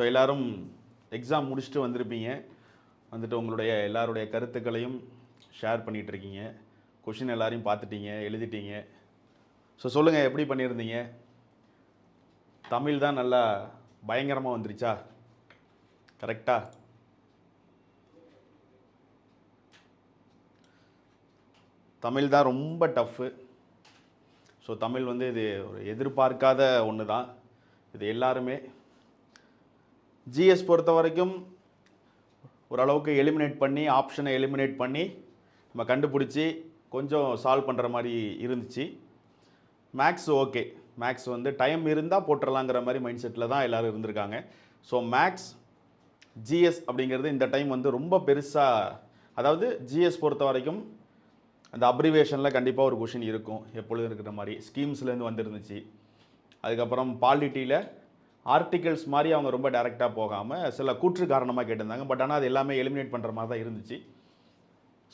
So எல்லோரும் exam முடிச்சுட்டு வந்திருப்பீங்க. வந்துட்டு உங்களுடைய எல்லாருடைய கருத்துக்களையும் ஷேர் பண்ணிகிட்ருக்கீங்க கொஷின் எல்லாரையும் பார்த்துட்டீங்க எழுதிட்டீங்க. ஸோ சொல்லுங்கள் எப்படி பண்ணியிருந்தீங்க? தமிழ் தான் நல்லா பயங்கரமாக வந்துருச்சா? கரெக்டாக தமிழ் தான் ரொம்ப டஃப்பு ஸோ தமிழ் வந்து இது ஒரு எதிர்பார்க்காத ஒன்று தான் இது எல்லாருமே ஜிஎஸ் பொறுத்த வரைக்கும் ஓரளவுக்கு எலிமினேட் பண்ணி ஆப்ஷனை எலிமினேட் பண்ணி நம்ம கண்டுபிடிச்சி கொஞ்சம் சால்வ் பண்ணுற மாதிரி இருந்துச்சு. மேக்ஸ் ஓகே மேக்ஸ் வந்து டைம் இருந்தால் போட்டுடலாங்கிற மாதிரி மைண்ட் செட்டில் தான் எல்லோரும் இருந்திருக்காங்க. ஸோ மேக்ஸ் ஜிஎஸ் அப்படிங்கிறது இந்த டைம் வந்து ரொம்ப பெருசாக அதாவது ஜிஎஸ் பொறுத்த வரைக்கும் அந்த அப்ரிவேஷனில் கண்டிப்பாக ஒரு கொஷின் இருக்கும். எப்பொழுதும் இருக்கிற மாதிரி. ஸ்கீம்ஸ்லேருந்து வந்துருந்துச்சு. அதுக்கப்புறம் பாலிட்டியில் ஆர்டிகல்ஸ் மாதிரி அவங்க ரொம்ப டைரெக்டாக போகாமல் சில கூற்று காரணமாக கேட்டிருந்தாங்க. பட் ஆனால் அது எல்லாமே எலிமினேட் பண்ணுற மாதிரி தான் இருந்துச்சு.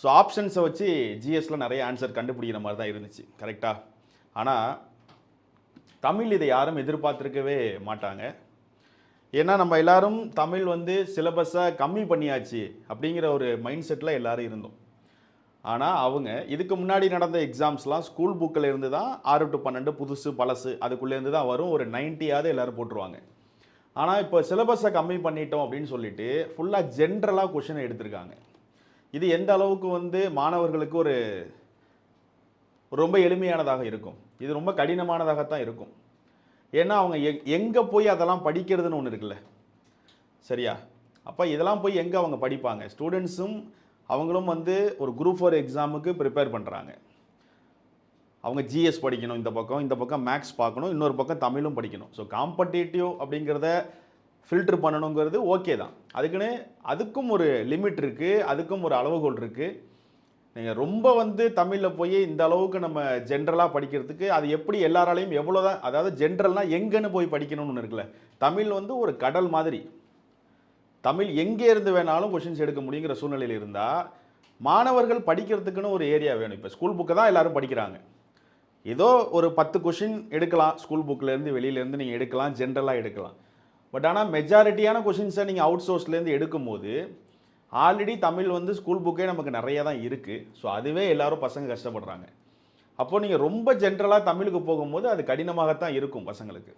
ஸோ ஆப்ஷன்ஸை வச்சு ஜிஎஸ்சில் நிறைய ஆன்சர் கண்டுபிடிக்கிற மாதிரி தான் இருந்துச்சு. கரெக்டாக ஆனால் தமிழ் இதை யாரும் எதிர்பார்த்துருக்கவே மாட்டாங்க. ஏன்னா நம்ம எல்லாரும் தமிழ் வந்து சிலபஸை கம்மி பண்ணியாச்சு அப்படிங்கிற ஒரு மைண்ட் செட்டில் எல்லோரும் இருந்தோம். ஆனால் அவங்க இதுக்கு முன்னாடி நடந்த எக்ஸாம்ஸ்லாம் ஸ்கூல் புக்கில் இருந்து தான் ஆறு டு பன்னெண்டு புதுசு பழசு அதுக்குள்ளேருந்து தான் வரும். ஒரு நைன்ட்டியாவது எல்லோரும் போட்டுருவாங்க. ஆனால் இப்போ சிலபஸை கம்மி பண்ணிட்டோம் அப்படின்னு சொல்லிட்டு ஃபுல்லாக ஜென்ரலாக கொஷினை எடுத்திருக்காங்க. இது எந்த அளவுக்கு வந்து மாணவர்களுக்கு ஒரு ரொம்ப எளிமையானதாக இருக்கும். இது ரொம்ப கடினமானதாகத்தான் இருக்கும். ஏன்னா அவங்க எங் எங்கே போய் அதெல்லாம் படிக்கிறதுன்னு ஒன்று இருக்குல்ல. சரியா? அப்போ இதெல்லாம் போய் எங்கே அவங்க படிப்பாங்க? ஸ்டூடெண்ட்ஸும் அவங்களும் வந்து ஒரு குரூப் ஃபோர் எக்ஸாமுக்கு ப்ரிப்பேர் பண்ணுறாங்க அவங்க ஜிஎஸ் படிக்கணும் இந்த பக்கம் இந்த பக்கம் மேக்ஸ் பார்க்கணும் இன்னொரு பக்கம் தமிழும் படிக்கணும். ஸோ காம்படேட்டிவ் அப்படிங்கிறத ஃபில்டர் பண்ணணுங்கிறது ஓகே தான். அதுக்குன்னு அதுக்கும் ஒரு லிமிட் இருக்குது அதுக்கும் ஒரு அளவுகோல் இருக்குது நீங்கள் ரொம்ப வந்து தமிழில் போய் இந்த அளவுக்கு நம்ம ஜென்ரலாக படிக்கிறதுக்கு அது எப்படி எல்லாராலையும் எவ்வளோ தான் அதாவது ஜென்ரல்னால் எங்கேன்னு போய் படிக்கணும்னு ஒன்று இருக்குல்ல. தமிழ் வந்து ஒரு கடல் மாதிரி. தமிழ் எங்கே இருந்து வேணாலும் கொஷின்ஸ் எடுக்க முடியுங்கிற சூழ்நிலையில் இருந்தால் மாணவர்கள் படிக்கிறதுக்குன்னு ஒரு ஏரியா வேணும். இப்போ ஸ்கூல் புக்கை தான் எல்லோரும் படிக்கிறாங்க. ஏதோ ஒரு பத்து கொஷின் எடுக்கலாம். ஸ்கூல் புக்கிலேருந்து வெளியிலேருந்து நீங்கள் எடுக்கலாம் ஜென்ரலாக எடுக்கலாம். பட் ஆனால் மெஜாரிட்டியான கொஷின்ஸை நீங்கள் அவுட் சோர்ஸ்லேருந்து எடுக்கும்போது ஆல்ரெடி தமிழ் வந்து ஸ்கூல் புக்கே நமக்கு நிறைய தான் இருக்குது ஸோ அதுவே எல்லோரும் பசங்க கஷ்டப்படுறாங்க. அப்போது நீங்கள் ரொம்ப ஜென்ரலாக தமிழுக்கு போகும்போது அது கடினமாகத்தான் இருக்கும் பசங்களுக்கு.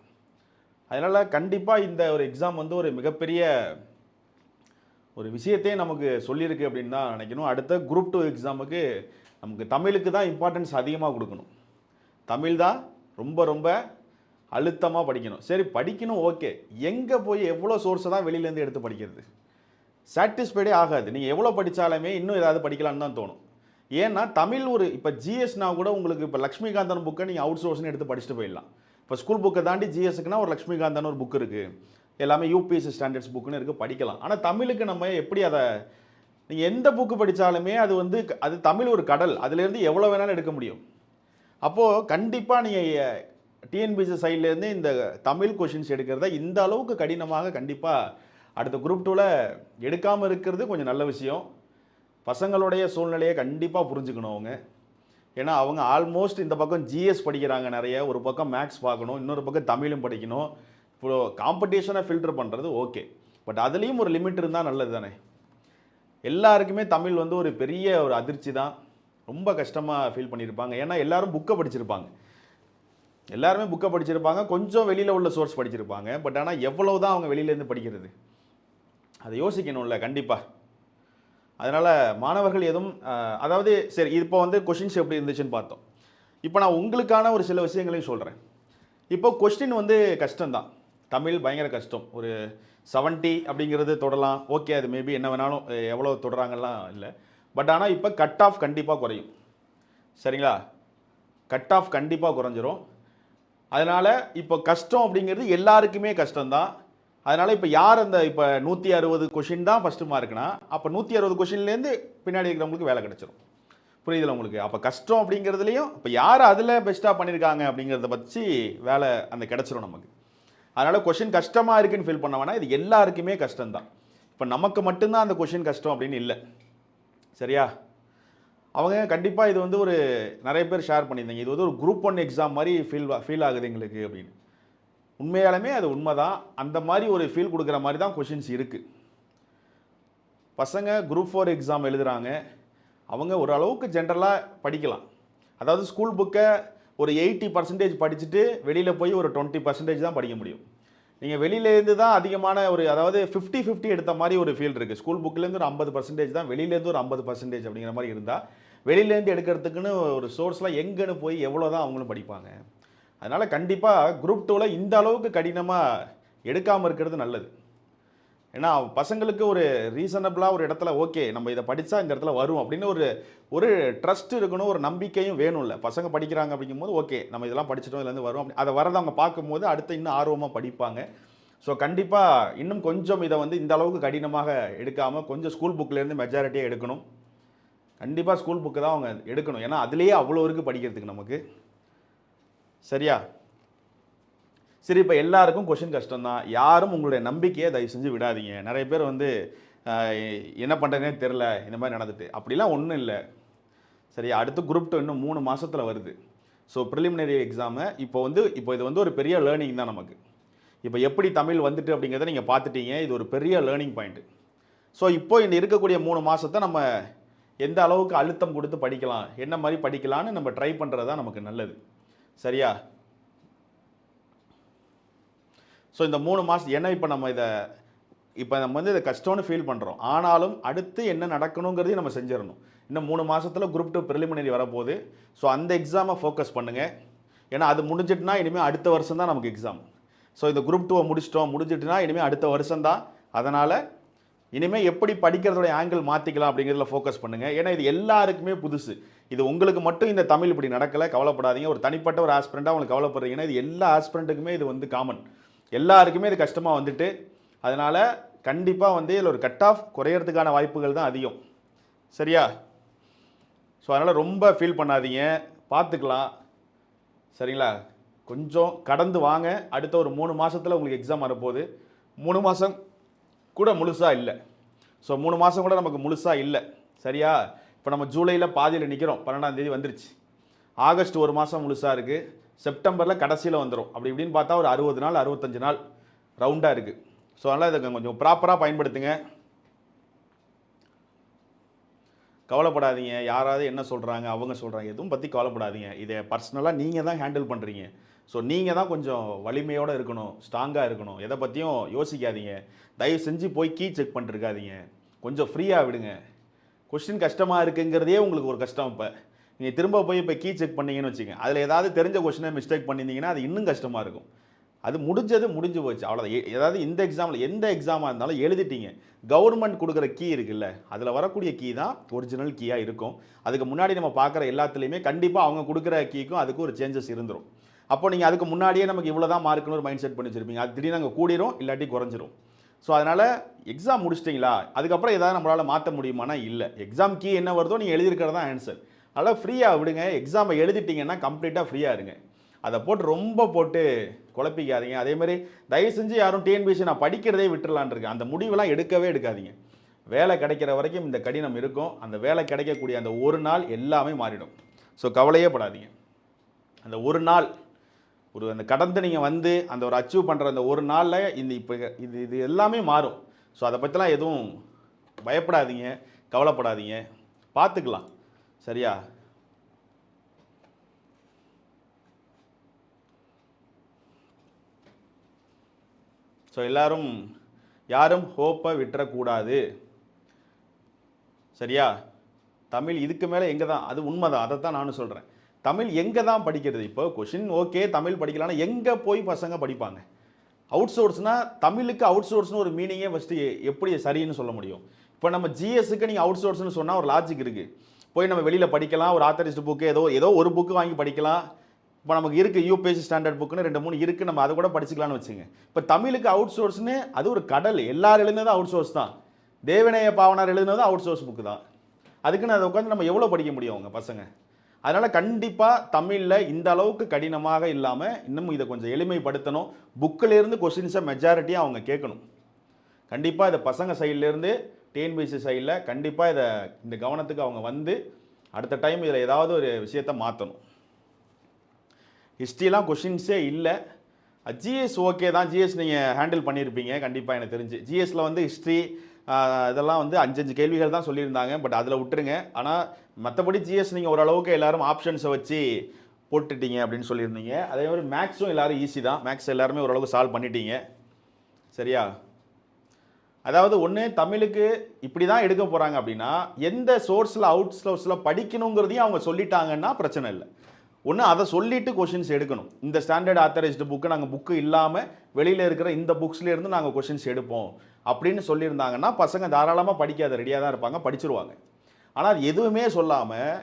அதனால் கண்டிப்பாக இந்த ஒரு எக்ஸாம் வந்து ஒரு மிகப்பெரிய ஒரு விஷயத்தையே நமக்கு சொல்லியிருக்கு அப்படின்னு தான் நினைக்கணும். அடுத்த குரூப் டூ எக்ஸாமுக்கு நமக்கு தமிழுக்கு தான் இம்பார்ட்டன்ஸ் அதிகமாக கொடுக்கணும். தமிழ் தான் ரொம்ப ரொம்ப அழுத்தமாக படிக்கணும். சரி படிக்கணும் ஓகே எங்கே போய் எவ்வளோ சோர்ஸை தான் வெளியிலேருந்து எடுத்து படிக்கிறது? சாட்டிஸ்ஃபைடே ஆகாது. நீங்கள் எவ்வளோ படித்தாலுமே இன்னும் ஏதாவது படிக்கலான்னு தான் தோணும். ஏன்னா தமிழ் ஒரு இப்போ ஜிஎஸ்னா கூட உங்களுக்கு இப்போ லக்ஷ்மிகாந்தன் புக்கை நீங்கள் அவுட் சோர்ஸ்னு எடுத்து படிச்சுட்டு போயிடலாம். இப்போ ஸ்கூல் புக்கை தாண்டி ஜிஎஸ்க்குனா ஒரு லக்ஷ்மிகாந்தன் ஒரு புக் இருக்குது எல்லாமே யூபிஎஸ்சி ஸ்டாண்டர்ட்ஸ் புக்குன்னு இருக்குது படிக்கலாம். ஆனால் தமிழுக்கு நம்ம எப்படி அதை நீங்கள் எந்த புக்கு படித்தாலுமே அது வந்து அது தமிழ் ஒரு கடல். அதுலேருந்து எவ்வளோ வேணாலும் எடுக்க முடியும். அப்போது கண்டிப்பாக நீங்கள் டிஎன்பிசி சைட்லேருந்து இந்த தமிழ் கொஷின்ஸ் எடுக்கிறத இந்த அளவுக்கு கடினமாக கண்டிப்பாக அடுத்த குரூப் டூவில் எடுக்காமல் இருக்கிறது கொஞ்சம் நல்ல விஷயம். பசங்களுடைய சூழ்நிலையை கண்டிப்பாக புரிஞ்சுக்கணும் அவங்க. ஏன்னா அவங்க ஆல்மோஸ்ட் இந்த பக்கம் ஜிஎஸ் படிக்கிறாங்க நிறைய. ஒரு பக்கம் மேக்ஸ் பார்க்கணும் இன்னொரு பக்கம் தமிழும் படிக்கணும். இப்போ காம்படிஷனை ஃபில்டர் பண்ணுறது ஓகே பட் அதுலேயும் ஒரு லிமிட் இருந்தால் நல்லது தானே எல்லாருக்குமே தமிழ் வந்து ஒரு பெரிய ஒரு அதிர்ச்சி தான். ரொம்ப கஷ்டமாக ஃபீல் பண்ணியிருப்பாங்க ஏன்னா எல்லோரும் புக்கை படிச்சிருப்பாங்க. எல்லாருமே புக்கை படிச்சிருப்பாங்க. கொஞ்சம் வெளியில் உள்ள சோர்ஸ் படிச்சிருப்பாங்க. பட் ஆனால் எவ்வளோ தான் அவங்க வெளியிலேருந்து படிக்கிறது? அதை யோசிக்கணும்ல கண்டிப்பாக அதனால் மாணவர்கள் எதுவும் அதாவது சரி இப்போ வந்து கொஷின்ஸ் எப்படி இருந்துச்சுன்னு பார்த்தோம். இப்போ நான் உங்களுக்கான ஒரு சில விஷயங்களையும் சொல்கிறேன் இப்போ கொஸ்டின் வந்து கஷ்டம்தான். தமிழ் பயங்கர கஷ்டம். ஒரு 70 அப்படிங்கிறது தொடலாம். ஓகே அது மேபி என்ன வேணாலும் எவ்வளோ தொடராங்கலாம் இல்லை. பட் ஆனால் இப்போ கட் ஆஃப் கண்டிப்பாக குறையும். சரிங்களா? கட் ஆஃப் கண்டிப்பாக குறைஞ்சிரும். அதனால் இப்போ கஷ்டம் அப்படிங்கிறது எல்லாருக்குமே கஷ்டம்தான். அதனால் இப்போ யார் அந்த இப்போ நூற்றி அறுபது கொஷின் தான் ஃபஸ்ட்டு மார்க்குனா அப்போ நூற்றி அறுபது கொஷின்லேருந்து பின்னாடி இருக்கிறவங்களுக்கு வேலை கிடச்சிரும். புரியுதுல உங்களுக்கு? அப்போ கஷ்டம் அப்படிங்கிறதுலையும் இப்போ யார் அதில் பெஸ்ட்டாக பண்ணியிருக்காங்க அப்படிங்கிறத பற்றி வேலை அந்த கிடச்சிரும் நமக்கு. அதனால் கொஷின் கஷ்டமாக இருக்குன்னு ஃபீல் பண்ண வேணாம் இது எல்லாருக்குமே கஷ்டம்தான். இப்போ நமக்கு மட்டும்தான் அந்த கொஷின் கஷ்டம் அப்படின்னு இல்லை. சரியா? அவங்க கண்டிப்பாக இது வந்து ஒரு நிறைய பேர் ஷேர் பண்ணியிருந்தாங்க. இது வந்து ஒரு குரூப் ஒன் எக்ஸாம் மாதிரி ஃபீல் ஃபீல் ஆகுது எங்களுக்கு அப்படின்னு. உண்மையாலுமே அது உண்மை தான் அந்த மாதிரி ஒரு ஃபீல் கொடுக்குற மாதிரி தான் கொஷின்ஸ் இருக்குது பசங்க குரூப் ஃபோர் எக்ஸாம் எழுதுகிறாங்க அவங்க ஓரளவுக்கு ஜென்ரலாக படிக்கலாம். அதாவது ஸ்கூல் புக்கை ஒரு எயிட்டி பர்சன்டேஜ் படிச்சுட்டு வெளியில் போய் ஒரு டுவெண்ட்டி பர்சன்டேஜ் தான் படிக்க முடியும். நீங்கள் வெளியிலேருந்து தான் அதிகமான ஒரு அதாவது ஃபிஃப்டி ஃபிஃப்டி எடுத்த மாதிரி ஒரு ஃபீல் இருக்குது ஸ்கூல் புக்லேருந்து ஒரு ஐம்பது பர்சன்டேஜ் தான் வெளியிலேருந்து ஒரு ஐம்பது பர்சன்டேஜ் அப்படிங்கிற மாதிரி இருந்தால் வெளியிலேருந்து எடுக்கிறதுக்குன்னு ஒரு சோர்ஸ்லாம் எங்கேன்னு போய் எவ்வளோ தான் அவங்களும் படிப்பாங்க. அதனால் கண்டிப்பாக குரூப் டூவில் இந்த அளவுக்கு கடினமாக எடுக்காமல் இருக்கிறது நல்லது. ஏன்னா பசங்களுக்கு ஒரு ரீசனபிளாக ஒரு இடத்துல ஓகே நம்ம இதை படித்தா இந்த இடத்துல வரும் அப்படின்னு ஒரு ஒரு ட்ரஸ்ட் இருக்கணும் ஒரு நம்பிக்கையும் வேணும்ல. பசங்க படிக்கிறாங்க அப்படிங்கும்போது ஓகே நம்ம இதெல்லாம் படிச்சிட்டோம் இதுலேருந்து வரும் அப்படி அதை வரதை அவங்க பார்க்கும்போது அடுத்து இன்னும் ஆர்வமாக படிப்பாங்க. ஸோ கண்டிப்பாக இன்னும் கொஞ்சம் இதை வந்து இந்த அளவுக்கு கடினமாக எடுக்காமல் கொஞ்சம் ஸ்கூல் புக்லேருந்து மெஜாரிட்டியாக எடுக்கணும். கண்டிப்பாக ஸ்கூல் புக்கு தான் அவங்க எடுக்கணும். ஏன்னா அதுலேயே அவ்வளோ இருக்குது படிக்கிறதுக்கு நமக்கு. சரியா? சரி இப்போ எல்லாருக்கும் கொஷின் கஷ்டம் தான் யாரும் உங்களுடைய நம்பிக்கையை தயவு செஞ்சு விடாதீங்க. நிறைய பேர் வந்து என்ன பண்ணுறதுனே தெரில இந்த மாதிரி நடந்துட்டு. அப்படிலாம் ஒன்றும் இல்லை. சரி அடுத்து குரூப் டூ இன்னும் மூணு மாதத்தில் வருது. ஸோ ப்ரிலிமினரி எக்ஸாமு இப்போ வந்து இப்போ இது வந்து ஒரு பெரிய லேர்னிங் தான் நமக்கு. இப்போ எப்படி தமிழ் வந்துட்டு அப்படிங்கிறத நீங்கள் பார்த்துட்டீங்க. இது ஒரு பெரிய லேர்னிங் பாயிண்ட்டு ஸோ இப்போ இந்த இருக்கக்கூடிய மூணு மாதத்தை நம்ம எந்த அளவுக்கு அழுத்தம் கொடுத்து படிக்கலாம் என்ன மாதிரி படிக்கலாம்னு நம்ம ட்ரை பண்ணுறது தான் நமக்கு நல்லது. சரியா? ஸோ இந்த மூணு மாதம் ஏன்னா இப்போ நம்ம இதை இப்போ நம்ம வந்து இதை கஷ்டம்னு ஃபீல் பண்ணுறோம் ஆனாலும் அடுத்து என்ன நடக்கணுங்கிறதையும் நம்ம செஞ்சிடணும். இன்னும் மூணு மாதத்தில் குரூப் டூ ப்ரிலிமினரி வரப்போகுது. ஸோ அந்த எக்ஸாமை ஃபோக்கஸ் பண்ணுங்கள் ஏன்னா அது முடிஞ்சிட்டுனா இனிமேல் அடுத்த வருஷம் தான் நமக்கு எக்ஸாம் ஸோ இந்த குரூப் டூவை முடிச்சிட்டோம். முடிஞ்சிட்டுனா இனிமேல் அடுத்த வருஷம் தான். அதனால் இனிமேல் எப்படி படிக்கிறதோட ஆங்கிள் மாற்றிக்கலாம் அப்படிங்கிறதுல ஃபோக்கஸ் பண்ணுங்கள் ஏன்னா இது எல்லாருக்குமே புதுசு. இது உங்களுக்கு மட்டும் இந்த தமிழ் இப்படி நடக்கலை. கவலைப்படாதீங்க. ஒரு தனிப்பட்ட ஒரு ஆஸ்பிரண்ட்டாக உங்களுக்கு கவலைப்படுறீங்கன்னா இது எல்லா ஆஸ்பிரண்ட்டுக்குமே இது வந்து காமன் எல்லாருக்குமே இது கஷ்டமாக வந்துட்டு அதனால் கண்டிப்பாக வந்து இதில் ஒரு கட் ஆஃப் குறையிறதுக்கான வாய்ப்புகள் தான் அதிகம். சரியா? ஸோ அதனால் ரொம்ப ஃபீல் பண்ணாதீங்க. பார்த்துக்கலாம் சரிங்களா? கொஞ்சம் கடந்து வாங்க. அடுத்த ஒரு மூணு மாதத்தில் உங்களுக்கு எக்ஸாம் வரப்போகுது. மூணு மாதம் கூட முழுசாக இல்லை. ஸோ மூணு மாதம் கூட நமக்கு முழுசாக இல்லை. சரியா? இப்போ நம்ம ஜூலையில் பாதியில் நிற்கிறோம் பன்னெண்டாம் தேதி வந்துருச்சு. ஆகஸ்ட் ஒரு மாதம் முழுசாக இருக்குது செப்டம்பரில் கடைசியில் வந்துடும் அப்படி இப்படின்னு பார்த்தா ஒரு அறுபது நாள் அறுபத்தஞ்சு நாள் ரவுண்டாக இருக்குது ஸோ அதனால் இதை கொஞ்சம் ப்ராப்பராக பயன்படுத்துங்க. கவலைப்படாதீங்க. யாராவது என்ன சொல்கிறாங்க அவங்க சொல்கிறாங்க எதுவும் பற்றி கவலைப்படாதீங்க. இதை பர்சனலாக நீங்கள் தான் ஹேண்டில் பண்ணுறீங்க ஸோ நீங்கள் தான் கொஞ்சம் வலிமையோடு இருக்கணும் ஸ்ட்ராங்காக இருக்கணும். எதை பற்றியும் யோசிக்காதீங்க. தயவு செஞ்சு போய் கீ செக் பண்ணிருக்காதீங்க கொஞ்சம் ஃப்ரீயாக விடுங்க. கொஷின் கஷ்டமாக இருக்குங்கிறதே உங்களுக்கு ஒரு கஷ்டம் இப்போ. நீங்கள் திரும்ப போய் இப்போ கீ செக் பண்ணீங்கன்னு வச்சுங்க அதில் ஏதாவது தெரிஞ்ச கொஷினை மிஸ்டேக் பண்ணியிருந்தீங்கன்னா அது இன்னும் கஷ்டமாக இருக்கும். அது முடிஞ்சது முடிஞ்சு போச்சு. அவ்வளோதான் ஏதாவது இந்த எக்ஸாமில் எந்த எக்ஸாமாக இருந்தாலும் எழுதிட்டீங்க. கவர்மெண்ட் கொடுக்குற கீ இருக்குல்ல அதில் வரக்கூடிய கீ தான் ஒரிஜினல் கீயாக இருக்கும். அதுக்கு முன்னாடி நம்ம பார்க்குற எல்லாத்துலேயுமே கண்டிப்பாக அவங்க கொடுக்குற கீக்கும் அதுக்கு ஒரு சேஞ்சஸ் இருந்துடும் அப்போ நீங்கள் அதுக்கு முன்னாடியே நமக்கு இவ்வளோ தான் மார்க்குன்னு ஒரு மைண்ட் செட் பண்ணி வச்சுருப்பீங்க. அது திடீர்னு அங்கே கூடிரும் இல்லாட்டி குறைஞ்சிரும். ஸோ அதனால் எக்ஸாம் முடிச்சிட்டிங்களா? அதுக்கப்புறம் ஏதாவது நம்மளால் மாற்ற முடியுமானா இல்லை. எக்ஸாம் கீ என்ன வருதோ நீங்கள் எழுதியிருக்கிறது தான் ஆன்சர் அதனால் ஃப்ரீயாக விடுங்க. எக்ஸாமை எழுதிட்டீங்கன்னா கம்ப்ளீட்டாக ஃப்ரீயாக இருங்க. அதை போட்டு ரொம்ப போட்டு குழப்பிக்காதீங்க. அதே மாதிரி தயவு செஞ்சு யாரும் டிஎன்பிஎஸ்சி நான் படிக்கிறதே விட்டுறலான் இருக்கேன் அந்த முடிவெல்லாம் எடுக்கவே எடுக்காதீங்க. வேலை கிடைக்கிற வரைக்கும் இந்த கடினம் இருக்கும். அந்த வேலை கிடைக்கக்கூடிய அந்த ஒரு நாள் எல்லாமே மாறிடும். ஸோ கவலையே படாதீங்க. அந்த ஒரு நாள் ஒரு அந்த கடந்து நீங்கள் வந்து அந்த ஒரு அச்சீவ் பண்ணுற அந்த ஒரு நாளில் இந்த இப்போ இது இது எல்லாமே மாறும். ஸோ அதை பற்றிலாம் எதுவும் பயப்படாதீங்க. கவலைப்படாதீங்க. பார்த்துக்கலாம். சரியா? ஸோ எல்லாரும் யாரும் ஹோப்பை விட்டுறக்கூடாது. சரியா? தமிழ் இதுக்கு மேலே எங்கே தான்? அது உண்மை தான் அதை தான் நானும் சொல்கிறேன் தமிழ் எங்கே தான் படிக்கிறது இப்போ? கொஷின் ஓகே தமிழ் படிக்கலாம்னா எங்கே போய் பசங்க படிப்பாங்க? அவுட் சோர்ஸ்னால் தமிழுக்கு அவுட் சோர்ஸ்னு ஒரு மீனிங்கே ஃபஸ்ட்டு எப்படி சரின்னு சொல்ல முடியும்? இப்போ நம்ம ஜிஎஸ்க்கு நீங்கள் அவுட் சோர்ஸ்னு சொன்னால் ஒரு லாஜிக் இருக்குது போய் நம்ம வெளியில் படிக்கலாம் ஒரு ஆத்தரிஸ்ட் புக்கு ஏதோ ஏதோ ஒரு புக்கு வாங்கி படிக்கலாம். இப்போ நமக்கு இருக்குது யூபிஎஸ்சி ஸ்டாண்டர்ட் புக்குன்னு ரெண்டு மூணு இருக்குது நம்ம அதை கூட படிச்சுக்கலாம்னு வச்சுங்க இப்போ தமிழுக்கு அவுட் சோர்ஸ்னு அது ஒரு கடல். எல்லாரும் எழுதுனதும் அவுட் சோர்ஸ் தான். தேவநேய பாவனார் எழுதுனதும் அவுட் சோர்ஸ் புக்கு தான். அதுக்குன்னு அதை உட்காந்து நம்ம எவ்வளோ படிக்க முடியும் அவங்க பசங்க? அதனால் கண்டிப்பாக தமிழில் இந்த அளவுக்கு கடினமாக இல்லாமல் இன்னும் இதை கொஞ்சம் எளிமைப்படுத்தணும். புக்கிலேருந்து கொஸ்டின்ஸை மெஜாரிட்டியாக அவங்க கேட்கணும். கண்டிப்பாக இதை பசங்க சைட்லேருந்து டிஎன்பிசி சைடில் கண்டிப்பாக இதை இந்த கவனத்துக்கு அவங்க வந்து அடுத்த டைம் இதில் ஏதாவது ஒரு விஷயத்தை மாற்றணும் ஹிஸ்ட்ரிலாம் கொஷின்ஸே இல்லை. ஜிஎஸ் ஓகே தான். ஜிஎஸ் நீங்கள் ஹேண்டில் பண்ணியிருப்பீங்க கண்டிப்பாக எனக்கு தெரிஞ்சு. ஜிஎஸ்ல வந்து ஹிஸ்ட்ரி இதெல்லாம் வந்து அஞ்சஞ்சு கேள்விகள் தான் சொல்லியிருந்தாங்க. பட் அதில் விட்டுருங்க. ஆனால் மற்றபடி ஜிஎஸ் நீங்கள் ஓரளவுக்கு எல்லாரும் ஆப்ஷன்ஸை வச்சு போட்டுட்டீங்க அப்படின்னு சொல்லியிருந்தீங்க. அதே மாதிரி மேக்ஸும் எல்லோரும் ஈஸி தான். மேக்ஸ் எல்லாருமே ஓரளவுக்கு சால்வ் பண்ணிட்டீங்க. சரியா? அதாவது ஒன்று தமிழுக்கு இப்படி தான் எடுக்க போகிறாங்க அப்படின்னா எந்த சோர்ஸில் அவுட் சோர்ஸில் படிக்கணுங்கிறதையும் அவங்க சொல்லிட்டாங்கன்னா பிரச்சனை இல்லை. ஒன்று அதை சொல்லிட்டு கொஷின்ஸ் எடுக்கணும். இந்த ஸ்டாண்டர்ட் ஆத்தரைஸ்டு புக்கு நாங்கள் புக்கு இல்லாமல் வெளியில் இருக்கிற இந்த புக்ஸ்லேருந்து நாங்கள் கொஷின்ஸ் எடுப்போம் அப்படின்னு சொல்லியிருந்தாங்கன்னா பசங்க தாராளமாக படிக்காத ரெடியாக தான் இருப்பாங்க படிச்சிருவாங்க. ஆனால் அது எதுவுமே சொல்லாமல்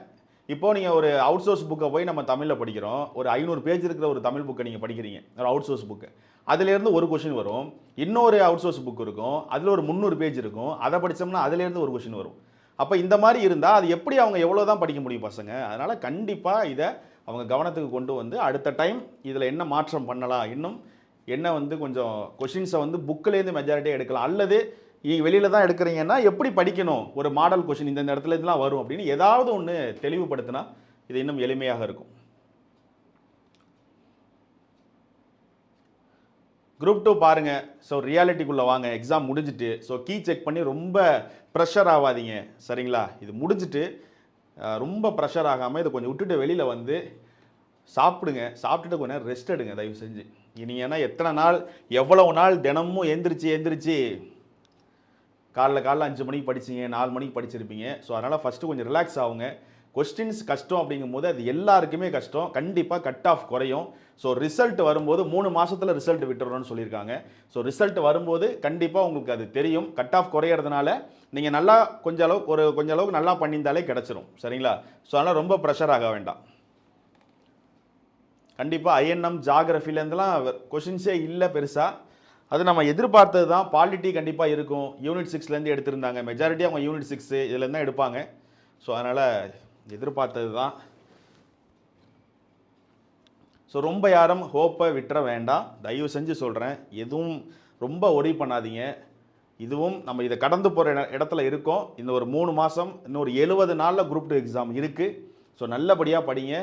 இப்போ நீங்கள் ஒரு அவுட் சோர்ஸ் புக்கை போய் நம்ம தமிழில் படிக்கிறோம். ஒரு ஐநூறு பேஜ் இருக்கிற ஒரு தமிழ் புக்கை நீங்கள் படிக்கிறீங்க. ஒரு அவுட் சோர்ஸ் புக்கு அதுலேருந்து ஒரு கொஷின் வரும். இன்னொரு அவுட் சோர்ஸ் புக் இருக்கும். அதில் ஒரு முந்நூறு பேஜ் இருக்கும். அதை படித்தோம்னா அதுலேருந்து ஒரு கொஷின் வரும். அப்போ இந்த மாதிரி இருந்தால் அது எப்படி அவங்க எவ்வளோ தான் படிக்க முடியும் பசங்க? அதனால் கண்டிப்பாக இதை அவங்க கவனத்துக்கு கொண்டு வந்து அடுத்த டைம் இதில் என்ன மாற்றம் பண்ணலாம் இன்னும் என்ன வந்து கொஞ்சம் கொஷின்ஸை வந்து புக்கிலேருந்து மெஜாரிட்டியாக எடுக்கலாம். அல்லது நீங்கள் வெளியில் தான் எடுக்கிறீங்கன்னா எப்படி படிக்கணும்? ஒரு மாடல் கொஷின் இந்த இடத்துல இதெல்லாம் வரும் அப்படின்னு ஏதாவது ஒன்று தெளிவுபடுத்தினா இது இன்னும் எளிமையாக இருக்கும். குரூப் டூ பாருங்கள் ஸோ ரியாலிட்டிக்குள்ளே வாங்க. எக்ஸாம் முடிஞ்சிட்டு. ஸோ கீ செக் பண்ணி ரொம்ப ப்ரெஷர் ஆகாதீங்க. சரிங்களா? இது முடிஞ்சிட்டு ரொம்ப ப்ரெஷர் ஆகாமல் இதை கொஞ்சம் விட்டுட்டு வெளியில் வந்து சாப்பிடுங்க. சாப்பிட்டுட்டு கொஞ்ச நேரம் ரெஸ்ட் எடுங்க. தயவு செஞ்சு. இனி ஏன்னா எத்தனை நாள் எவ்வளவு நாள் தினமும் எந்திரிச்சு எந்திரிச்சு காலைல காலைல அஞ்சு மணிக்கு படிச்சீங்க நாலு மணிக்கு படிச்சிருப்பீங்க. ஸோ அதனால் ஃபஸ்ட்டு கொஞ்சம் ரிலாக்ஸ் ஆகுங்க கொஸ்டின்ஸ் கஷ்டம் அப்படிங்கும்போது அது எல்லாருக்குமே கஷ்டம். கண்டிப்பாக கட் ஆஃப் குறையும். ஸோ ரிசல்ட் வரும்போது மூணு மாதத்தில் ரிசல்ட் விட்டுறோம்னு சொல்லியிருக்காங்க. ஸோ ரிசல்ட் வரும்போது கண்டிப்பாக உங்களுக்கு அது தெரியும். கட் ஆஃப் குறையிறதுனால நீங்கள் நல்லா கொஞ்ச அளவுக்கு ஒரு கொஞ்ச அளவுக்கு நல்லா பண்ணியிருந்தாலே கிடச்சிரும். சரிங்களா? ஸோ அதனால் ரொம்ப ப்ரெஷர் ஆக வேண்டாம். கண்டிப்பாக ஐஎன்எம் ஜாகிரஃபிலேருந்துலாம் கொஷின்ஸே இல்லை பெருசாக அது நம்ம எதிர்பார்த்தது தான். பாலிட்டி கண்டிப்பாக இருக்கும். யூனிட் சிக்ஸ்லேருந்து எடுத்திருந்தாங்க. மெஜாரிட்டி அவங்க யூனிட் சிக்ஸு இதுலேருந்து தான் எடுப்பாங்க. ஸோ அதனால் எதிர்பார்த்தது தான். ஸோ ரொம்ப யாரும் ஹோப்பை விட்டுற வேண்டாம். தயவு செஞ்சு சொல்கிறேன் எதுவும் ரொம்ப ஒரி பண்ணாதீங்க. இதுவும் நம்ம இதை கடந்து போகிற இடத்துல இருக்கோம். இந்த ஒரு மூணு மாதம் இன்னொரு எழுபது நாளில் குரூப் டூ எக்ஸாம் இருக்குது ஸோ நல்லபடியாக படிங்க.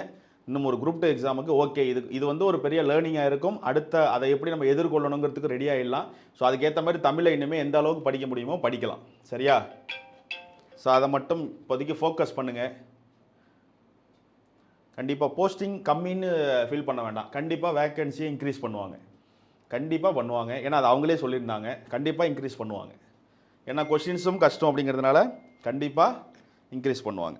இன்னும் ஒரு குரூப் டூ எக்ஸாமுக்கு ஓகே இது இது வந்து ஒரு பெரிய லேர்னிங்காக இருக்கும். அடுத்த அதை எப்படி நம்ம எதிர்கொள்ளணுங்கிறதுக்கு ரெடி ஆகிடலாம் ஸோ அதுக்கேற்ற மாதிரி தமிழை இன்னுமே எந்த அளவுக்கு படிக்க முடியுமோ படிக்கலாம். சரியா? ஸோ அதை மட்டும் இப்போதைக்கு ஃபோக்கஸ் பண்ணுங்கள் கண்டிப்பாக போஸ்டிங் கம்மின்னு ஃபீல் பண்ண வேண்டாம். கண்டிப்பாக வேக்கன்சியை இன்க்ரீஸ் பண்ணுவாங்க. கண்டிப்பாக பண்ணுவாங்க. ஏன்னா அது அவங்களே சொல்லியிருந்தாங்க. கண்டிப்பாக இன்க்ரீஸ் பண்ணுவாங்க. ஏன்னா கொஷின்ஸும் கஷ்டம் அப்படிங்கிறதுனால கண்டிப்பாக இன்க்ரீஸ் பண்ணுவாங்க.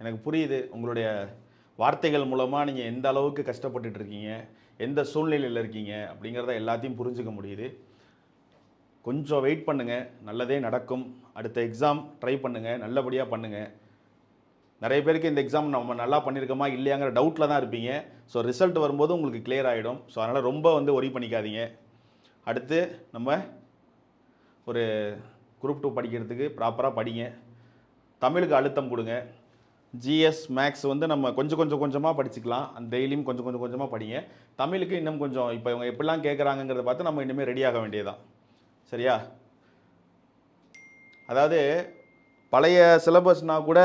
எனக்கு புரியுது உங்களுடைய வார்த்தைகள் மூலமாக நீங்கள் எந்த அளவுக்கு கஷ்டப்பட்டுட்டு இருக்கீங்க எந்த சூழ்நிலையில் இருக்கீங்க அப்படிங்கிறத எல்லாத்தையும் புரிஞ்சுக்க முடியுது. கொஞ்சம் வெயிட் பண்ணுங்கள் நல்லதே நடக்கும். அடுத்த எக்ஸாம் ட்ரை பண்ணுங்கள் நல்லபடியாக பண்ணுங்கள் நிறைய பேருக்கு இந்த எக்ஸாம் நம்ம நல்லா பண்ணியிருக்கோமா இல்லையாங்கிற டவுட்டில் தான் இருப்பீங்க. ஸோ ரிசல்ட் வரும்போது உங்களுக்கு கிளியர் ஆகிடும் ஸோ அதனால் ரொம்ப வந்து ஒரி பண்ணிக்காதீங்க. அடுத்து நம்ம ஒரு குரூப் டூ படிக்கிறதுக்கு ப்ராப்பராக படிங்க. தமிழுக்கு அழுத்தம் கொடுங்க. ஜிஎஸ் மேக்ஸ் வந்து நம்ம கொஞ்சம் கொஞ்சம் கொஞ்சமாக படிச்சுக்கலாம். அந்த டெய்லியும் கொஞ்சம் கொஞ்சம் கொஞ்சமாக படிங்க. தமிழுக்கு இன்னும் கொஞ்சம் இப்போ இவங்க எப்படிலாம் கேட்குறாங்கங்கிறத பார்த்து நம்ம இனிமேல் ரெடியாக வேண்டியதுதான். சரியா? அதாவது பழைய சிலபஸ்னா கூட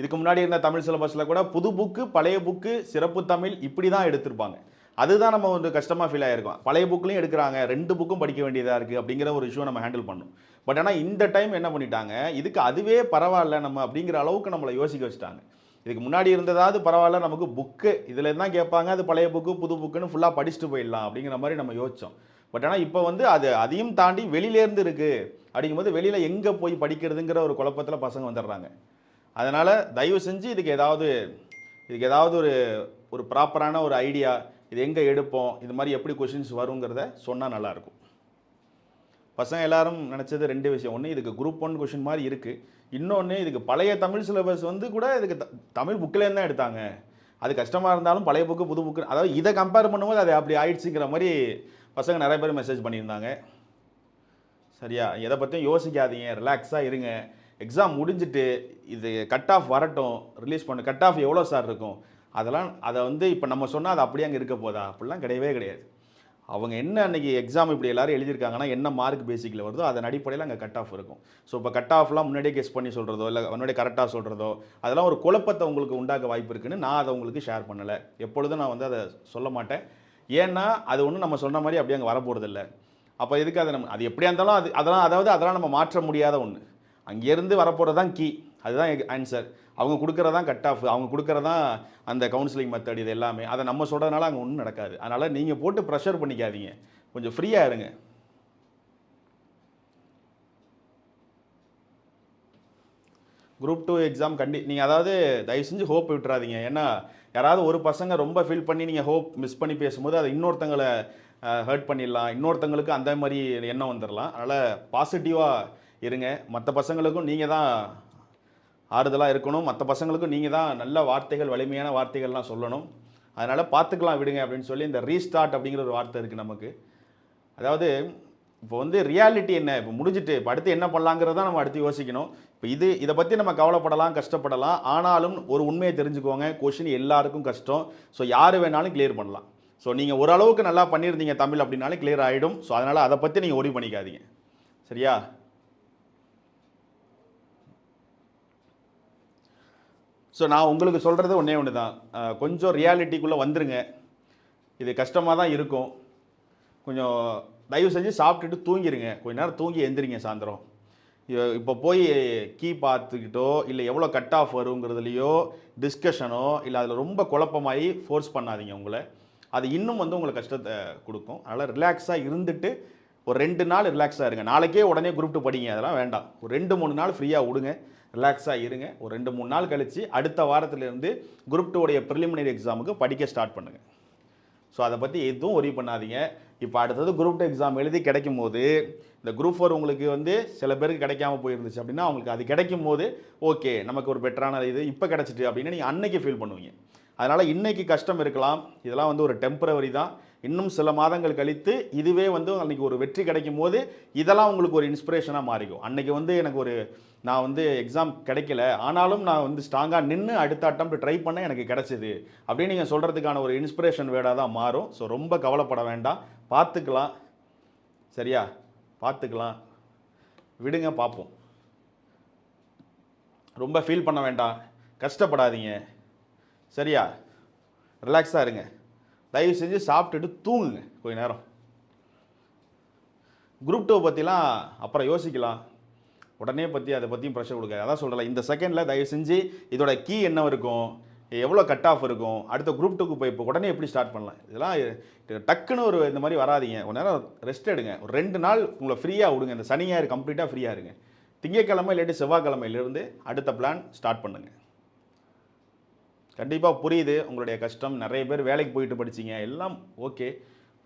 இதுக்கு முன்னாடி இருந்த தமிழ் சிலபஸில் கூட புது புக்கு பழைய புக்கு சிறப்பு தமிழ் இப்படி தான் எடுத்திருப்பாங்க. அதுதான் நம்ம வந்து கஷ்டமாக ஃபீல் ஆகிருக்கோம் பழைய புக்லையும் எடுக்கிறாங்க ரெண்டு புக்கும் படிக்க வேண்டியதாக இருக்குது அப்படிங்கிற ஒரு இஷ்யூ நம்ம ஹேண்டில் பண்ணணும் பட் ஆனால் இந்த டைம் என்ன பண்ணிட்டாங்க? இதுக்கு அதுவே பரவாயில்ல நம்ம அப்படிங்கிற அளவுக்கு நம்மளை யோசிக்க வச்சுட்டாங்க. இதுக்கு முன்னாடி இருந்ததாவது பரவாயில்ல நமக்கு புக்கு இதில் தான் கேட்பாங்க அது பழைய புக்கு புது புக்குன்னு ஃபுல்லாக படிச்சுட்டு போயிடலாம் அப்படிங்கிற மாதிரி நம்ம யோசித்தோம் பட் ஆனால் இப்போ வந்து அது அதையும் தாண்டி வெளியிலேருந்து இருக்குது அப்படிங்கும்போது வெளியில் எங்கே போய் படிக்கிறதுங்கிற ஒரு குழப்பத்தில் பசங்க வந்துடுறாங்க. அதனால் தயவு செஞ்சு இதுக்கு ஏதாவது இதுக்கு ஏதாவது ஒரு ஒரு ப்ராப்பரான ஒரு ஐடியா இது எங்கே எடுப்போம்? இது மாதிரி எப்படி கொஷின்ஸ் வருங்கிறத சொன்னால் நல்லாயிருக்கும். பசங்க எல்லாரும் நினச்சது ரெண்டு விஷயம். ஒன்று இதுக்கு குரூப் ஒன் கொஷின் மாதிரி இருக்குது இன்னொன்று இதுக்கு பழைய தமிழ் சிலபஸ் வந்து கூட இதுக்கு த- தமிழ் புக்கிலேருந்து தான் எடுத்தாங்க. அது கஷ்டமாக இருந்தாலும் பழைய புக்கு புது புக்கு அதாவது இதை கம்பேர் பண்ணும்போது அது அப்படி ஆயிடுச்சுங்கிற மாதிரி பசங்க நிறைய பேர் மெசேஜ் பண்ணியிருந்தாங்க. சரியா? எதை பற்றியும் யோசிக்காதீங்க. ரிலாக்ஸாக இருங்க. எக்ஸாம் முடிஞ்சிட்டு இது கட் ஆஃப் வரட்டும். ரிலீஸ் பண்ண. கட் ஆஃப் எவ்வளோ சார் இருக்கும்? அதெல்லாம் அதை வந்து இப்போ நம்ம சொன்னால் அது அப்படியே அங்கே இருக்க போதா? அப்படிலாம் கிடையவே கிடையாது. அவங்க என்ன அன்றைக்கி எக்ஸாம் இப்படி எல்லாரும் எழுதியிருக்காங்கன்னா என்ன மார்க் பேசிக்கில் வருதோ அதன் அடிப்படையில் அங்கே கட் ஆஃப் இருக்கும். ஸோ இப்போ கட் ஆஃப்லாம் முன்னாடியே கெஸ் பண்ணி சொல்கிறதோ இல்லை முன்னாடியே கரெக்டாக சொல்கிறதோ அதெல்லாம் ஒரு குழப்பத்தை உங்களுக்கு உண்டாக்க வாய்ப்பு இருக்குன்னு நான் அதை உங்களுக்கு ஷேர் பண்ணலை. எப்பொழுதும் நான் வந்து அதை சொல்ல மாட்டேன். ஏன்னா அது ஒன்றும் நம்ம சொன்ன மாதிரி அப்படியே அங்கே வரப்போகிறதில்ல அப்போ எதுக்கு அதை நம்ம அது எப்படியா இருந்தாலும் அது அதெல்லாம் அதாவது அதெல்லாம் நம்ம மாற்ற முடியாத ஒன்று அங்கேருந்து வரப்போகிறது தான் கீ அதுதான் ஆன்சர் அவங்க கொடுக்குறதான் கட் ஆஃப் அவங்க கொடுக்குறதான் அந்த கவுன்சிலிங் மெத்தட் இது எல்லாமே. அதை நம்ம சொல்கிறதுனால அங்கே ஒன்றும் நடக்காது. அதனால் நீங்கள் போட்டு ப்ரெஷர் பண்ணிக்காதீங்க. கொஞ்சம் ஃப்ரீயாக இருங்க. குரூப் டூ எக்ஸாம் கண்டி நீங்கள் அதாவது தயவு செஞ்சு ஹோப் விட்டுறாதீங்க. ஏன்னா யாராவது ஒரு பசங்க ரொம்ப ஃபீல் பண்ணி நீங்கள் ஹோப் மிஸ் பண்ணி பேசும்போது அதை இன்னொருத்தங்களை ஹர்ட் பண்ணிடலாம். இன்னொருத்தங்களுக்கு அந்த மாதிரி எண்ணம் வந்துடலாம். அதனால் பாசிட்டிவாக இருங்க. மற்ற பசங்களுக்கும் நீங்கள் தான் ஆறுதலாக இருக்கணும். மற்ற பசங்களுக்கும் நீங்கள் தான் நல்ல வார்த்தைகள் வலிமையான வார்த்தைகள்லாம் சொல்லணும். அதனால் பார்த்துக்கலாம் விடுங்க அப்படின்னு சொல்லி இந்த ரீஸ்டார்ட் அப்படிங்கிற ஒரு வார்த்தை இருக்குது நமக்கு. அதாவது இப்போ வந்து ரியாலிட்டி என்ன? இப்போ முடிஞ்சிட்டு இப்போ அடுத்து என்ன பண்ணலாங்கிறத நம்ம அடுத்து யோசிக்கணும். இப்போ இது இதை பற்றி நம்ம கவலைப்படலாம் கஷ்டப்படலாம். ஆனாலும் ஒரு உண்மையை தெரிஞ்சுக்கோங்க. கொஷின் எல்லாருக்கும் கஷ்டம். ஸோ யார் வேணாலும் கிளியர் பண்ணலாம். ஸோ நீங்கள் ஓரளவுக்கு நல்லா பண்ணியிருந்தீங்க தமிழ் அப்படின்னாலும் கிளியர் ஆகிடும் ஸோ அதனால் அதை பற்றி நீங்கள் ஒரி பண்ணிக்காதீங்க. சரியா? ஸோ நான் உங்களுக்கு சொல்கிறது ஒன்றே ஒன்று தான் கொஞ்சம் ரியாலிட்டிக்குள்ளே வந்துருங்க. இது கஷ்டமாக தான் இருக்கும். கொஞ்சம் தயவு செஞ்சு சாப்பிட்டுட்டு தூங்கிடுங்க கொஞ்ச நேரம் தூங்கி எந்திரிங்க சாயந்தரம். இப்போ போய் கீ பார்த்துக்கிட்டோ இல்லை எவ்வளோ கட் ஆஃப் வருங்கிறதுலையோ டிஸ்கஷனோ இல்லை அதில் ரொம்ப குழப்பமாகி ஃபோர்ஸ் பண்ணாதீங்க உங்களை. அது இன்னும் வந்து உங்களுக்கு கஷ்டத்தை கொடுக்கும். அதனால் ரிலாக்ஸாக இருந்துட்டு ஒரு ரெண்டு நாள் ரிலாக்ஸாக இருங்க. நாளைக்கே உடனே குரூப் டூ படிங்க. அதெல்லாம் வேண்டாம். ஒரு ரெண்டு மூணு நாள் ஃப்ரீயாக விடுங்க ரிலாக்ஸாக இருங்க. ஒரு ரெண்டு மூணு நாள் கழித்து அடுத்த வாரத்திலேருந்து குரூப் டூடைய ப்ரிலிமினரி எக்ஸாமுக்கு படிக்க ஸ்டார்ட் பண்ணுங்கள் ஸோ அதை பற்றி எதுவும் ஒரி பண்ணாதீங்க. இப்போ அடுத்தது குரூப் டூ எக்ஸாம் எழுதி கிடைக்கும் போது இந்த குரூப் ஃபோர் உங்களுக்கு வந்து சில பேருக்கு கிடைக்காம போயிருந்துச்சு அப்படின்னா அவங்களுக்கு அது கிடைக்கும் போது ஓகே நமக்கு ஒரு பெட்டரான இது இப்போ கிடச்சிட்டு அப்படின்னு நீங்கள் அன்னைக்கு ஃபீல் பண்ணுவீங்க. அதனால் இன்றைக்கி கஷ்டம் இருக்கலாம். இதெல்லாம் வந்து ஒரு டெம்பரவரி தான். இன்னும் சில மாதங்கள் கழித்து இதுவே வந்து அன்றைக்கி ஒரு வெற்றி கிடைக்கும் போது இதெல்லாம் உங்களுக்கு ஒரு இன்ஸ்பிரேஷனாக மாறிக்கும். அன்னைக்கு வந்து எனக்கு ஒரு நான் வந்து எக்ஸாம் கிடைக்கல. ஆனாலும் நான் வந்து ஸ்ட்ராங்காக நின்று அடுத்த அட்டம் ட்ரை பண்ண எனக்கு கிடைச்சிது. அப்படின்னு நீங்கள் சொல்கிறதுக்கான ஒரு இன்ஸ்பிரேஷன் வேர்டாக தான் மாறும். ஸோ ரொம்ப கவலைப்பட வேண்டாம். பார்த்துக்கலாம். சரியா? பார்த்துக்கலாம். விடுங்க பார்ப்போம். ரொம்ப ஃபீல் பண்ண வேண்டாம். கஷ்டப்படாதீங்க. சரியா? ரிலாக்ஸாக இருங்க. தயவு செஞ்சு சாப்பிட்டுட்டு தூங்குங்க. கொஞ்ச நேரம். குரூப் டூ பற்றிலாம் அப்புறம் யோசிக்கலாம். உடனே பற்றி அதை பற்றியும் ப்ரெஷர் கொடுக்காது. அதான் சொல்கிறேன் இந்த செகண்டில் தயவு செஞ்சு இதோட கீ என்ன இருக்கும்? எவ்வளோ கட் ஆஃப் இருக்கும்? அடுத்த குரூப் டூக்கு போய் இப்போ உடனே எப்படி ஸ்டார்ட் பண்ணலாம்? இதெல்லாம் டக்குன்னு ஒரு இந்த மாதிரி வராதீங்க. ஒரு நேரம் ரெஸ்ட் எடுங்க. ஒரு ரெண்டு நாள் உங்களை ஃப்ரீயாக விடுங்க. இந்த சனி ஞாயிறு கம்ப்ளீட்டாக ஃப்ரீயாக இருங்க. திங்கக்கிழமை இல்லாட்டி செவ்வாய்க்கிழமையிலிருந்து அடுத்த பிளான் ஸ்டார்ட் பண்ணுங்கள் கண்டிப்பாக புரியுது. உங்களுடைய கஷ்டம். நிறைய பேர் வேலைக்கு போயிட்டு படிச்சீங்க. எல்லாம் ஓகே.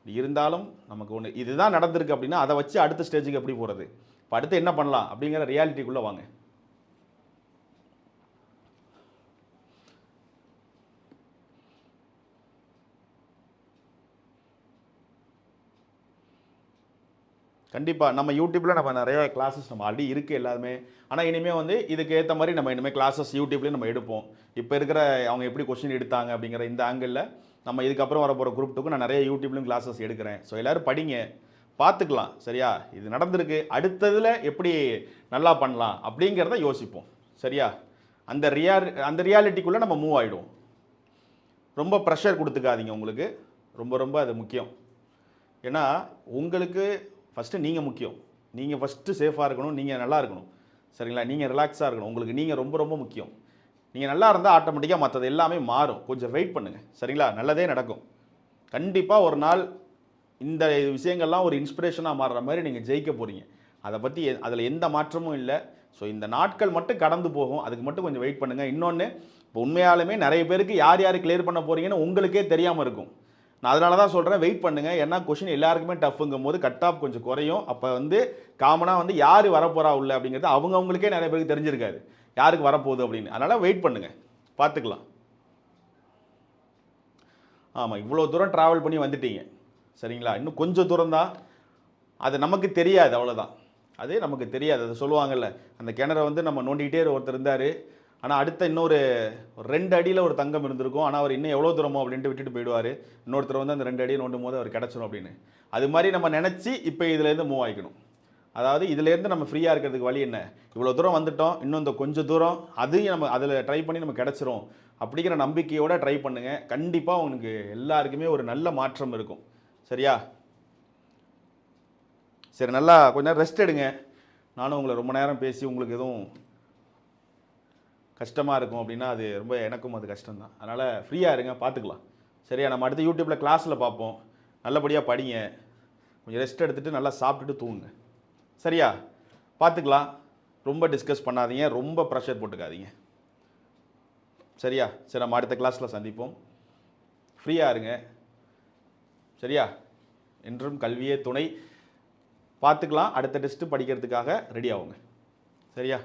இருந்தாலும் நமக்கு ஒன்று இதுதான் நடந்திருக்கு அப்படின்னா அதை வச்சு அடுத்த ஸ்டேஜுக்கு எப்படி போகிறது இப்போ அடுத்து என்ன பண்ணலாம் அப்படிங்கிற ரியாலிட்டிக்குள்ளே வாங்க. கண்டிப்பாக நம்ம யூடியூப்பில் நம்ம நிறைய கிளாஸஸ் நம்ம ஆல்ரெடி இருக்குது எல்லாருமே. ஆனால் இனிமேல் வந்து இதுக்கு ஏற்ற மாதிரி நம்ம இனிமேல் கிளாஸஸ் யூடியூப்லேயும் நம்ம எடுப்போம். இப்போ இருக்கிற அவங்க எப்படி கொஸ்டின் எடுத்தாங்க அப்படிங்கிற இந்த ஆங்கிளில் நம்ம இதுக்கப்புறம் வர போகிற குரூப் டூக்கு நான் நிறைய யூடியூப்லேயும் கிளாஸஸ் எடுக்கிறேன். ஸோ எல்லோரும் படிங்க. பார்த்துக்கலாம். சரியா? இது நடந்திருக்கு. அடுத்ததில் எப்படி நல்லா பண்ணலாம் அப்படிங்கிறத யோசிப்போம். சரியா? அந்த ரியா அந்த ரியாலிட்டிக்குள்ளே நம்ம மூவ் ஆகிடுவோம் ரொம்ப ப்ரெஷர் கொடுத்துக்காதீங்க உங்களுக்கு. ரொம்ப ரொம்ப அது முக்கியம். ஏன்னா உங்களுக்கு ஃபஸ்ட்டு நீங்கள் முக்கியம். நீங்கள் ஃபஸ்ட்டு சேஃபாக இருக்கணும் நீங்கள் நல்லா இருக்கணும். சரிங்களா? நீங்கள் ரிலாக்ஸாக இருக்கணும். உங்களுக்கு நீங்கள் ரொம்ப ரொம்ப முக்கியம். நீங்கள் நல்லா இருந்தால் ஆட்டோமேட்டிக்காக மற்றது எல்லாமே மாறும். கொஞ்சம் வெயிட் பண்ணுங்கள் சரிங்களா? நல்லதே நடக்கும். கண்டிப்பாக ஒரு நாள் இந்த விஷயங்கள்லாம் ஒரு இன்ஸ்பிரேஷனாக மாறுற மாதிரி நீங்கள் ஜெயிக்க போகிறீங்க அதை பற்றி அதில் எந்த மாற்றமும் இல்லை. ஸோ இந்த நாட்கள் மட்டும் கடந்து போகும். அதுக்கு மட்டும் கொஞ்சம் வெயிட் பண்ணுங்கள் இன்னொன்று இப்போ உண்மையாலுமே நிறைய பேருக்கு யார் யார் கிளியர் பண்ண போகிறீங்கன்னு உங்களுக்கே தெரியாமல் இருக்கும். நான் அதனால தான் சொல்கிறேன் வெயிட் பண்ணுங்கள் ஏன்னா கொஷின் எல்லாருக்குமே டஃப்புங்கும் போது கட் ஆஃப் கொஞ்சம் குறையும். அப்போ வந்து காமனாக வந்து யார் வரப்போகிறா உள்ள அப்படிங்கிறது அவங்கவுங்களுக்கே நிறைய பேருக்கு தெரிஞ்சிருக்காது. யாருக்கு வரப்போகுது அப்படின்னு. அதனால் வெயிட் பண்ணுங்கள் பார்த்துக்கலாம். ஆமாம் இவ்வளோ தூரம் ட்ராவல் பண்ணி வந்துட்டீங்க. சரிங்களா? இன்னும் கொஞ்சம் தூரம் தான். அது நமக்கு தெரியாது அவ்வளோதான் அது நமக்கு தெரியாது. அது சொல்லுவாங்கல்ல அந்த கிணறை வந்து நம்ம நோண்டிக்கிட்டே ஒருத்தர் இருந்தார். ஆனால் அடுத்த இன்னொரு ஒரு ரெண்டு அடியில் ஒரு தங்கம் இருந்திருக்கும். ஆனால் அவர் இன்னும் எவ்வளோ தூரமோ அப்படின்ட்டு விட்டுட்டு போயிடுவார். இன்னொருத்தர் வந்து அந்த ரெண்டு அடியை நோண்டும் போது அவர் கிடச்சிரும் அப்படின்னு. அது மாதிரி நம்ம நினச்சி இப்போ இதுலேருந்து மூவ் ஆகிக்கணும் அதாவது இதுலேருந்து நம்ம ஃப்ரீயாக இருக்கிறதுக்கு வழி என்ன? இவ்வளோ தூரம் வந்துட்டோம் இன்னும் இந்த கொஞ்சம் தூரம் அதையும் நம்ம அதில் ட்ரை பண்ணி நம்ம கிடச்சிரும் அப்படிங்கிற நம்பிக்கையோடு ட்ரை பண்ணுங்கள் கண்டிப்பாக உங்களுக்கு எல்லாருக்குமே ஒரு நல்ல மாற்றம் இருக்கும். சரியா? சரி நல்லா கொஞ்சம் நேரம் ரெஸ்ட் எடுங்க. நானும் உங்களை ரொம்ப நேரம் பேசி உங்களுக்கு எதுவும் கஷ்டமாக இருக்கும் அப்படின்னா அது ரொம்ப எனக்கும் அது கஷ்டம்தான். அதனால் ஃப்ரீயாக இருங்க பார்த்துக்கலாம். சரியா நம்ம அடுத்து யூடியூப்பில் கிளாஸில் பார்ப்போம். நல்லபடியாக படிங்க. கொஞ்சம் ரெஸ்ட் எடுத்துகிட்டு நல்லா சாப்பிட்டுட்டு தூங்குங்க. சரியா? பார்த்துக்கலாம். ரொம்ப டிஸ்கஸ் பண்ணாதீங்க. ரொம்ப ப்ரெஷர் போட்டுக்காதீங்க. சரியா? சரி நம்ம அடுத்த கிளாஸில் சந்திப்போம். ஃப்ரீயாக இருங்க. சரியா? என்றும் கல்வியே துணை. பார்த்துக்கலாம். அடுத்த டெஸ்ட்டு படிக்கிறதுக்காக ரெடி ஆகுங்க. சரியா?